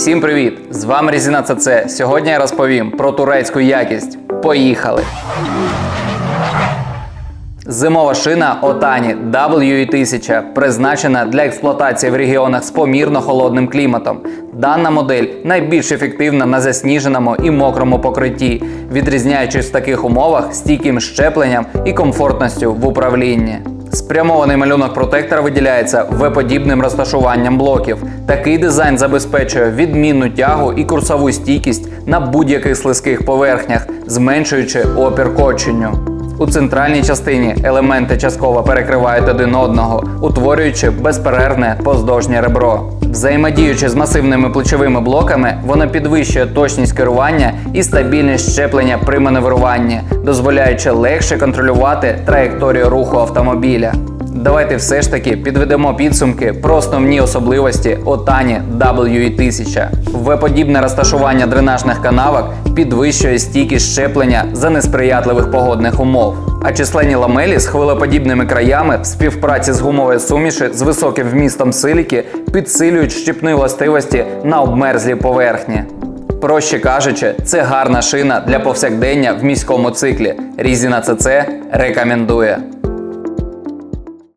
Всім привіт! З вами Резина ЦЦ. Сьогодні я розповім про турецьку якість. Поїхали! Зимова шина Отані WE1000 призначена для експлуатації в регіонах з помірно холодним кліматом. Дана модель найбільш ефективна на засніженому і мокрому покритті, відрізняючись в таких умовах стійким щепленням і комфортністю в управлінні. Спрямований малюнок протектора виділяється В-подібним розташуванням блоків. Такий дизайн забезпечує відмінну тягу і курсову стійкість на будь-яких слизьких поверхнях, зменшуючи опір коченню. У центральній частині елементи частково перекривають один одного, утворюючи безперервне поздовжнє ребро. Взаємодіючи з масивними плечовими блоками, воно підвищує точність керування і стабільність щеплення при маневруванні, дозволяючи легше контролювати траєкторію руху автомобіля. Давайте все ж таки підведемо підсумки про основні особливості Отані WE1000. В-подібне розташування дренажних канавок підвищує стійкість щеплення за несприятливих погодних умов. А численні ламелі з хвилеподібними краями в співпраці з гумовою суміші з високим вмістом силіки підсилюють щіпні властивості на обмерзлій поверхні. Проще кажучи, це гарна шина для повсякдення в міському циклі. Різіна ЦЦ рекомендує.